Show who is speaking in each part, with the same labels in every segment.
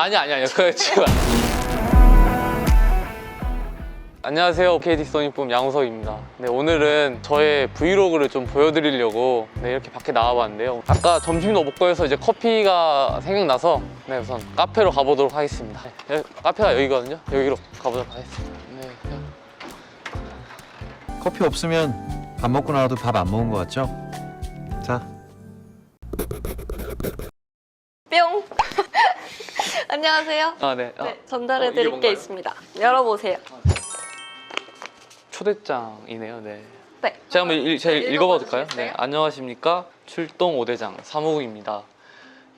Speaker 1: 아니 아니 아니 그거 지금 안녕하세요. KT 소니품 양우석입니다. 네 오늘은 저의 브이로그를 좀 보여드리려고 네 이렇게 밖에 나와봤는데요. 아까 점심도 먹고 해서 이제 커피가 생각나서 네 우선 카페로 가보도록 하겠습니다. 네, 카페가 여기거든요. 여기로 가보도록 하겠습니다. 네
Speaker 2: 커피 없으면 밥 먹고 나와도 밥 안 먹은 것 같죠? 자,
Speaker 3: 안녕하세요.
Speaker 1: 아 네 아,
Speaker 3: 네, 전달해
Speaker 1: 어, 이게
Speaker 3: 드릴 게
Speaker 1: 뭔가요?
Speaker 3: 있습니다. 열어보세요.
Speaker 1: 초대장이네요 네
Speaker 3: 네.
Speaker 1: 제가 한번 일, 제가
Speaker 3: 네,
Speaker 1: 읽어봐도
Speaker 3: 읽어봐
Speaker 1: 될까요? 네,
Speaker 3: 주시겠어요?
Speaker 1: 안녕하십니까 출동 5대장 사무국입니다.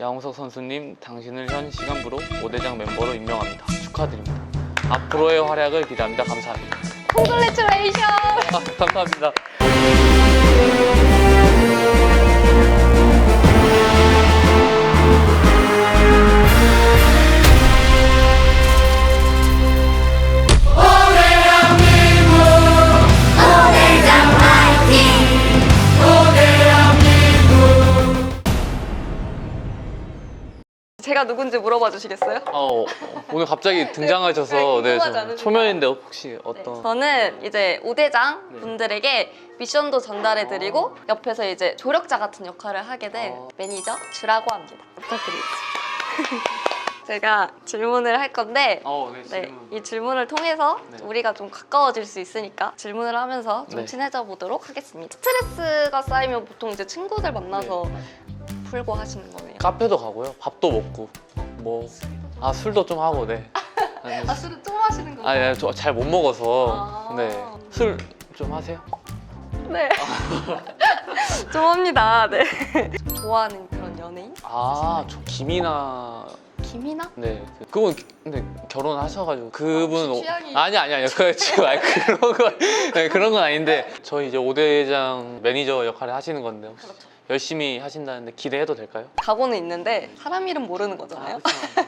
Speaker 1: 양홍석 선수님, 당신을 현 시간부로 5대장 멤버로 임명합니다. 축하드립니다. 앞으로의 활약을 기대합니다. 감사합니다.
Speaker 3: 콩글레츄레이션.
Speaker 1: 아, 감사합니다.
Speaker 3: 제가 누군지 물어봐 주시겠어요?
Speaker 1: 어, 오늘 갑자기 등장하셔서
Speaker 3: 네,
Speaker 1: 네,
Speaker 3: 궁금하지
Speaker 1: 저
Speaker 3: 않으신가요?
Speaker 1: 초면인데 혹시
Speaker 3: 네,
Speaker 1: 어떤
Speaker 3: 저는 이제 우대장
Speaker 1: 네.
Speaker 3: 분들에게 미션도 전달해드리고 옆에서 이제 조력자 같은 역할을 하게 된
Speaker 1: 어.
Speaker 3: 매니저 주라고 합니다. 부탁드리겠습니다. 제가 질문을 할 건데
Speaker 1: 어, 네,
Speaker 3: 네,
Speaker 1: 질문.
Speaker 3: 이 질문을 통해서
Speaker 1: 네.
Speaker 3: 우리가 좀 가까워질 수 있으니까 질문을 하면서 좀
Speaker 1: 네.
Speaker 3: 친해져 보도록 하겠습니다. 스트레스가 쌓이면 보통 이제 친구들 만나서
Speaker 1: 네.
Speaker 3: 풀고 하시는 거네요.
Speaker 1: 카페도 가고요. 밥도 먹고 뭐 아 술도 좀 하고 네. 아니,
Speaker 3: 아 술을 좀 마시는 건가요?
Speaker 1: 아니, 저잘 못 먹어서
Speaker 3: 아.
Speaker 1: 네. 술 좀 하세요?
Speaker 3: 네. 좀 합니다. 네. 좋아하는 그런 연예인?
Speaker 1: 아, 저 김이나
Speaker 3: 김이나?
Speaker 1: 네. 그- 그분 근데 결혼하셔가지고 그분
Speaker 3: 혹시 취향이-
Speaker 1: 아니 아니 아니 그 지금 아니 그런 거 네, 그런 건 아닌데 저희 이제 오 대장 매니저 역할을 하시는 건데 혹시
Speaker 3: 그렇죠.
Speaker 1: 열심히 하신다는데 기대해도 될까요?
Speaker 3: 각오는 있는데 사람 이름 모르는 거잖아요.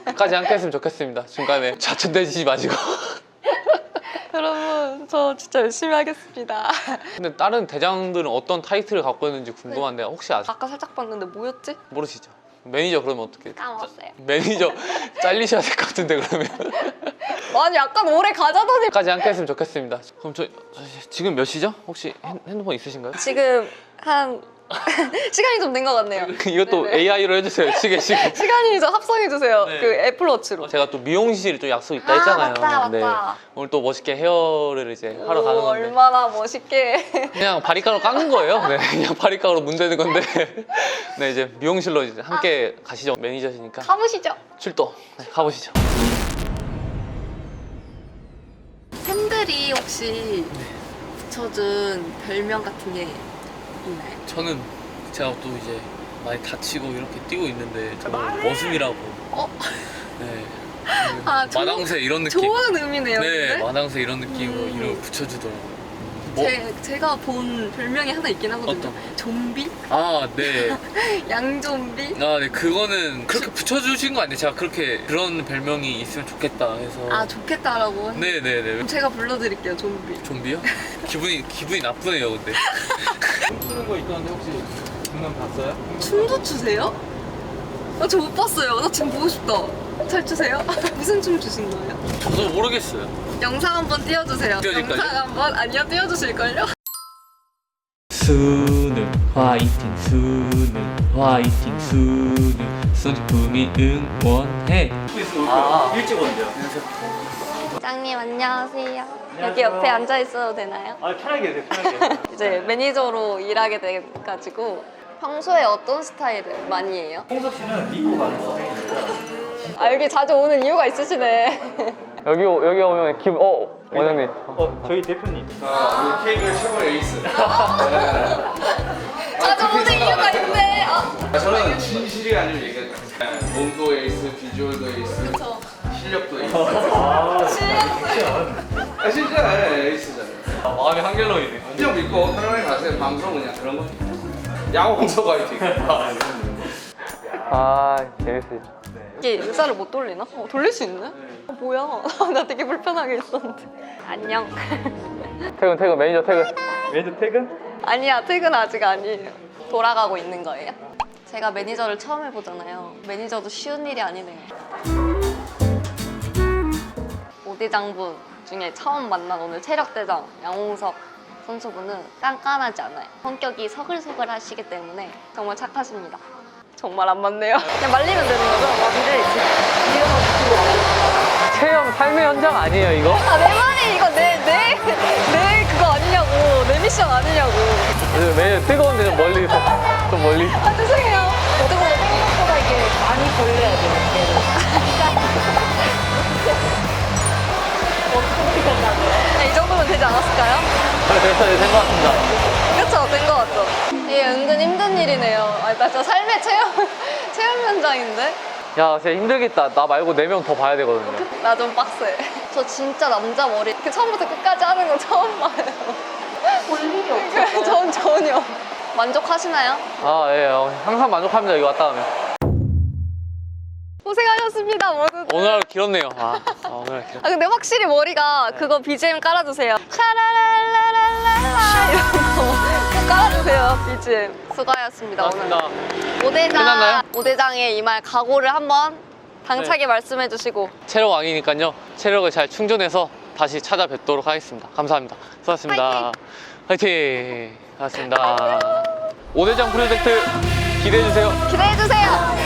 Speaker 1: 끝까지 함께 했으면 좋겠습니다. 중간에 좌천되지 마시고.
Speaker 3: 여러분 저 진짜 열심히 하겠습니다.
Speaker 1: 근데 다른 대장들은 어떤 타이틀을 갖고 있는지 궁금한데 혹시 아세요?
Speaker 3: 아까 살짝 봤는데 뭐였지?
Speaker 1: 모르시죠? 매니저 그러면 어떻게?
Speaker 3: 까먹었어요.
Speaker 1: 매니저 잘리셔야 될 것 같은데 그러면
Speaker 3: 아니 약간 오래 가자더니
Speaker 1: 끝까지 함께 했으면 좋겠습니다. 그럼 저 지금 몇 시죠? 혹시 핸- 핸드폰 있으신가요?
Speaker 3: 지금 한 시간이 좀 된 것 같네요.
Speaker 1: 이것도
Speaker 3: 네네.
Speaker 1: AI로 해주세요. 시계 시계.
Speaker 3: 시간이 좀 합성해 주세요.
Speaker 1: 네.
Speaker 3: 그 애플워치로.
Speaker 1: 제가 또 미용실 좀 약속 있다
Speaker 3: 아,
Speaker 1: 했잖아요.
Speaker 3: 맞다,
Speaker 1: 네.
Speaker 3: 맞다.
Speaker 1: 오늘 또 멋있게 헤어를 이제 하러 가는
Speaker 3: 오,
Speaker 1: 건데
Speaker 3: 얼마나 멋있게.
Speaker 1: 그냥 바리가로 깎는 거예요. 네, 그냥 바리가로 문대는 건데 네 이제 미용실로 이제 함께 가시죠. 매니저시니까
Speaker 3: 가보시죠.
Speaker 1: 출동 네, 가보시죠.
Speaker 3: 팬들이 혹시 붙여준 별명 같은 게 있나요?
Speaker 1: 저는 제가 또 이제 많이 다치고 이렇게 뛰고 있는데 저는 머슴이라고.
Speaker 3: 어?
Speaker 1: 네.
Speaker 3: 아, 저-
Speaker 1: 마당새 이런 느낌.
Speaker 3: 좋은 의미네요.
Speaker 1: 네,
Speaker 3: 근데?
Speaker 1: 마당새 이런 느낌으로
Speaker 3: 음.
Speaker 1: 이름을 붙여주더라고요. 뭐?
Speaker 3: 제, 제가 본 별명이 하나 있긴 하거든요.
Speaker 1: 어떤?
Speaker 3: 좀비?
Speaker 1: 아, 네.
Speaker 3: 양좀비?
Speaker 1: 아, 네. 그거는 그렇게 붙여주신 거 아니에요? 제가 그렇게 그런 별명이 있으면 좋겠다 해서.
Speaker 3: 아 좋겠다라고.
Speaker 1: 네네네.
Speaker 3: 그럼 제가 불러드릴게요 좀비.
Speaker 1: 좀비요? 기분이 기분이 나쁘네요, 근데. 쓰는 거 있던데 혹시 장면 봤어요?
Speaker 3: 춤도 추세요? 아, 저 못 봤어요. 나 지금 보고 싶다. 잘 추세요? 무슨 춤 추신 거예요?
Speaker 1: 저도 모르겠어요.
Speaker 3: 영상 한번 띄워주세요.
Speaker 1: 띄워줄까요?
Speaker 3: 영상 한번 아니요 띄워주실걸요?
Speaker 1: 수능 화이팅 수능 화이팅 수능 소지품이 응원해. 아 일찍 온대요.
Speaker 3: 짱님 안녕하세요. 여기 옆에 앉아 있어도 되나요?
Speaker 4: 아 편하게 해요 편하게
Speaker 3: 이제 매니저로 일하게 돼가지고 평소에 어떤 스타일을 많이 해요?
Speaker 4: 홍석 씨는 믿고 가는 스타일이에요
Speaker 3: 아 여기 자주 오는 이유가 있으시네.
Speaker 1: 여기 오- 여기 오면 기분 어 원장님.
Speaker 4: 어 저희 대표님
Speaker 5: 케이크의 최고 에이스.
Speaker 3: 자주 오는 이유가 있네. 아,
Speaker 5: 저는 진실이 아니면 얘기하죠. 몸도 에이스, 비주얼도 에이스,
Speaker 3: 저
Speaker 5: 실력도 에이스.
Speaker 3: 실력
Speaker 5: 아, 진짜 에이스잖아요.
Speaker 1: 마음이 한결로이네.
Speaker 5: 그냥 믿고 편안하게 가세요. 방송은 그냥 그런 거. 야구 홍석 화이팅.
Speaker 1: 아 재밌어 요.
Speaker 3: 이게 의자를 못 돌리나? 어, 돌릴 수 있네? 어, 뭐야? 나 되게 불편하게 있었는데. 안녕.
Speaker 1: 퇴근 퇴근 매니저 퇴근.
Speaker 4: 매니저 퇴근?
Speaker 3: 아니야, 퇴근 아직 아니에요. 돌아가고 있는 거예요? 제가 매니저를 처음 해보잖아요. 매니저도 쉬운 일이 아니네요. 부대장분 중에 처음 만난 오늘 체력대장 양홍석 선수분은 깐깐하지 않아요. 성격이 서글서글 하시기 때문에 정말 착하십니다. 정말 안 맞네요. 그냥 말리면 되는 거죠? 머리를 이렇게
Speaker 1: 체험 삶의 현장 아니에요 이거?
Speaker 3: 아, 내 말이 이거 내, 내, 내 그거 아니냐고. 내 미션 아니냐고.
Speaker 1: 매일 뜨거운데 좀 멀리서 좀 멀리
Speaker 3: 아, 죄송해요. 뜨거워. 생각보다 이게 많이 걸려야 돼요, 네, 이 정도면 되지 않았을까요?
Speaker 1: 그래서 된것 같습니다
Speaker 3: 그쵸, 된 것 같죠? 이게 은근 힘든 일이네요. 아, 나 진짜 삶의 체험, 체험 현장인데?
Speaker 1: 야 진짜 힘들겠다 나 말고 네명더 봐야 되거든요
Speaker 3: 나 좀 빡세. 저 진짜 남자 머리 이렇게 처음부터 끝까지 하는 거 처음 봐요. 볼 일이 없어요. 전 전혀. 만족하시나요?
Speaker 1: 아예 항상 만족합니다 여기 왔다 가면
Speaker 3: 고생하셨습니다, 모두.
Speaker 1: 오늘 하루 길었네요 아, 아 오늘 하루 길었
Speaker 3: 아 근데 확실히 머리가 그거 BGM 깔아주세요. 깔 아주세요 BGM. 수고하셨습니다
Speaker 1: 고맙습니다
Speaker 3: 오늘. 오대장
Speaker 1: 끝났나요?
Speaker 3: 오대장의 이 말 각오를 한번 당차게
Speaker 1: 네.
Speaker 3: 말씀해 주시고
Speaker 1: 체력 왕이니까요 체력을 잘 충전해서 다시 찾아뵙도록 하겠습니다 감사합니다 수고하셨습니다 화이팅! 고맙습니다 오대장 프로젝트 기대해주세요
Speaker 3: 기대해 주세요.